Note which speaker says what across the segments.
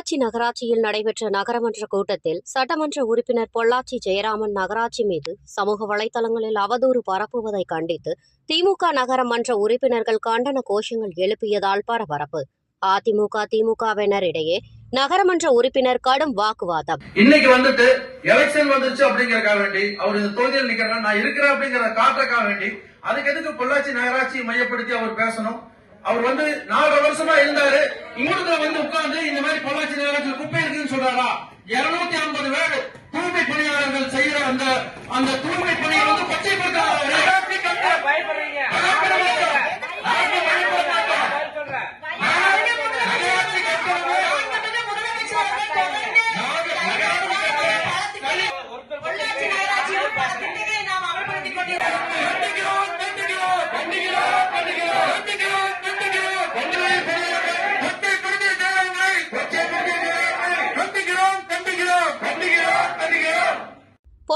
Speaker 1: பொள்ளாச்சி நகராட்சியில் நடைபெற்ற நகரமன்ற கூட்டத்தில் சட்டமன்ற உறுப்பினர் பொள்ளாச்சி ஜெயராமன் நகராட்சி மீது சமூக வலைதளங்களில் அவதூறு பரப்புவதை கண்டித்து திமுக நகரமன்ற உறுப்பினர்கள் கண்டன கோஷங்கள் எழுப்பியதால் பரபரப்பு. அதிமுக திமுகவினரிடையே நகரமன்ற உறுப்பினர் கடும் வாக்குவாதம்.
Speaker 2: இன்னைக்கு வந்துட்டு எலெக்ஷன் வந்துருச்சு அப்படிங்கறக்காக வேண்டி அவர் இந்த தொகுதியில் நிக்கிறேன் நான் இருக்கிறேன் அப்படிங்கறத காட்டுறக்காக வேண்டி அதுக்கு எதுக்கு பொள்ளாச்சி நகராட்சி மையப்படுத்தி அவர் பேசணும்? அவர் வந்து நாலரை வருஷமா இருந்தாரு. இங்கிருந்து வந்து உட்கார்ந்து இந்த மாதிரி பொள்ளாச்சி நகரத்தில் குப்பை இருக்குன்னு சொல்றாரா? இருநூத்தி ஐம்பது பேர் தூய்மை பணியாளர்கள் செய்யற அந்த அந்த தூய்மை பணியை வந்து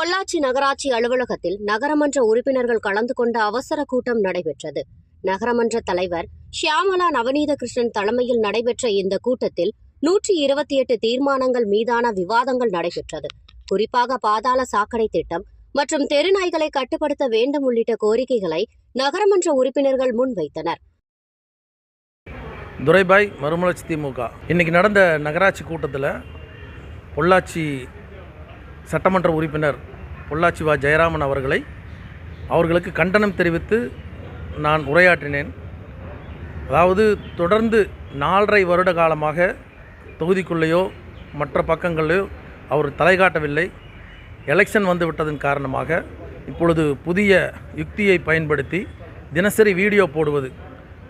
Speaker 1: பொள்ளாச்சி நகராட்சி அலுவலகத்தில் நகரமன்ற உறுப்பினர்கள் கலந்து கொண்ட அவசர கூட்டம் நடைபெற்றது. நகரமன்ற தலைவர் ஷியாமலா நவநீத கிருஷ்ணன் தலைமையில் நடைபெற்ற இந்த கூட்டத்தில் நூற்றி இருபத்தி எட்டு தீர்மானங்கள் மீதான விவாதங்கள் நடைபெற்றது. குறிப்பாக பாதாள சாக்கடை திட்டம் மற்றும் தெருநாய்களை கட்டுப்படுத்த வேண்டும் உள்ளிட்ட கோரிக்கைகளை நகரமன்ற உறுப்பினர்கள் முன்வைத்தனர்.
Speaker 3: துரைபாய் மறுமலர்ச்சி திமுக. இன்னைக்கு நடந்த நகராட்சி கூட்டத்தில் பொள்ளாச்சி சட்டமன்ற உறுப்பினர் பொள்ளாச்சி வா ஜெயராமன் அவர்களை அவர்களுக்கு கண்டனம் தெரிவித்து நான் உரையாற்றினேன். அதாவது தொடர்ந்து நாலரை வருட காலமாக தொகுதிக்குள்ளேயோ மற்ற பக்கங்களிலோ அவர் தலை காட்டவில்லை. எலெக்ஷன் வந்து விட்டதன் காரணமாக இப்பொழுது புதிய யுக்தியை பயன்படுத்தி தினசரி வீடியோ போடுவது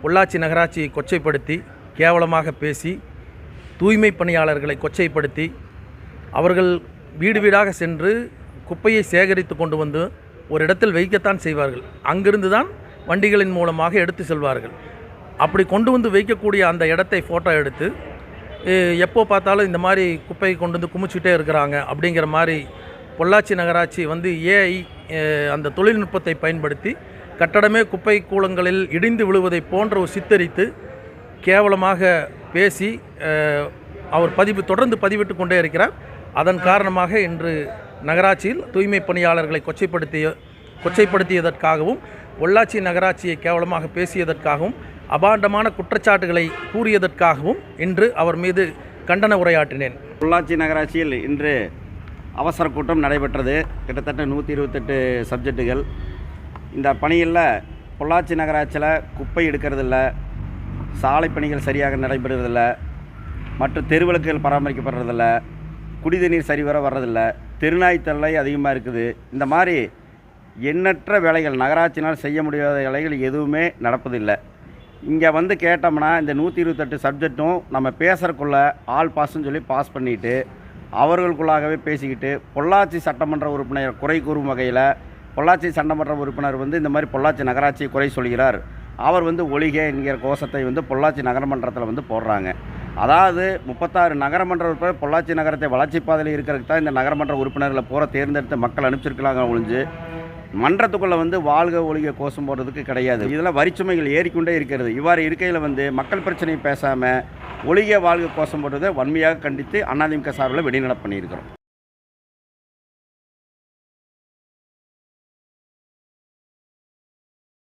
Speaker 3: பொள்ளாச்சி நகராட்சியை கொச்சைப்படுத்தி கேவலமாக பேசி தூய்மை பணியாளர்களை கொச்சைப்படுத்தி அவர்கள் வீடு வீடாக சென்று குப்பையை சேகரித்து கொண்டு வந்து ஒரு இடத்தில் வைக்கத்தான் செய்வார்கள். அங்கிருந்து தான் வண்டிகளின் மூலமாக எடுத்து செல்வார்கள். அப்படி கொண்டு வந்து வைக்கக்கூடிய அந்த இடத்தை ஃபோட்டோ எடுத்து எப்போ பார்த்தாலும் இந்த மாதிரி குப்பையை கொண்டு வந்து குமிச்சுட்டே இருக்கிறாங்க அப்படிங்கிற மாதிரி பொள்ளாச்சி நகராட்சி வந்து ஏஐ அந்த தொழில்நுட்பத்தை பயன்படுத்தி கட்டடமே குப்பை கூலங்களில் இடிந்து விழுவதை போன்ற ஒரு சித்தரித்து கேவலமாக பேசி அவர் பதிவு தொடர்ந்து பதிவிட்டு கொண்டே இருக்கிறார். அதன் காரணமாக இன்று நகராட்சியில் தூய்மை பணியாளர்களை கொச்சைப்படுத்திய கொச்சைப்படுத்தியதற்காகவும் பொள்ளாச்சி நகராட்சியை கேவலமாக பேசியதற்காகவும் அபாண்டமான குற்றச்சாட்டுகளை கூறியதற்காகவும் இன்று அவர் மீது கண்டன உரையாற்றினேன்.
Speaker 4: பொள்ளாச்சி நகராட்சியில் இன்று அவசர கூட்டம் நடைபெற்றது. கிட்டத்தட்ட நூற்றி இருபத்தெட்டு சப்ஜெக்டுகள். இந்த பணியில் பொள்ளாச்சி நகராட்சியில் குப்பை எடுக்கிறதில்ல சாலை பணிகள் சரியாக நடைபெறுவதில்ல மற்ற தெருவிளக்குகள் பராமரிக்கப்படுறதில்ல குடித நீர் சரிவர வர்றதில்லை தெருநாய் தொல்லை அதிகமாக இருக்குது. இந்த மாதிரி எண்ணற்ற வேலைகள் நகராட்சினால் செய்ய முடியாத வேலைகள் எதுவுமே நடப்பதில்லை. இங்கே வந்து கேட்டோம்னா இந்த நூற்றி இருபத்தெட்டு சப்ஜெக்ட்டும் நம்ம பேசுகிறக்குள்ள ஆல் பாஸ்ன்னு சொல்லி பாஸ் பண்ணிட்டு அவர்களுக்குள்ளாகவே பேசிக்கிட்டு பொள்ளாச்சி சட்டமன்ற உறுப்பினர் குறை கூறும் வகையில் பொள்ளாச்சி சட்டமன்ற உறுப்பினர் வந்து இந்த மாதிரி பொள்ளாச்சி நகராட்சியை குறை சொல்கிறார். அவர் வந்து ஒளிக என்கிற கோஷத்தை வந்து பொள்ளாச்சி நகரமன்றத்தில் வந்து போடுறாங்க. அதாவது முப்பத்தாறு நகரமன்ற உறுப்பினர் பொள்ளாச்சி நகரத்தை வளர்ச்சி பாதையில் இருக்கிறதுக்கு தான் இந்த நகரமன்ற உறுப்பினர்களை பூரா தேர்ந்தெடுத்து மக்கள் அனுப்பிச்சிருக்கலாங்க ஒழிஞ்சு. மன்றத்துக்குள்ளே வந்து வாழ்க ஒழிக கோஷம் போடுறதுக்கு கிடையாது. இதெல்லாம் வரிச்சுமைகள் ஏறிக்கொண்டே இருக்கிறது. இவ்வாறு இருக்கையில் வந்து மக்கள் பிரச்சனையை பேசாமல் ஒழிக வாழ்க கோஷம் போடுறதை வன்மையாக கண்டித்து அதிமுக சார்பில் வெளிநடப்பு பண்ணியிருக்கிறோம்.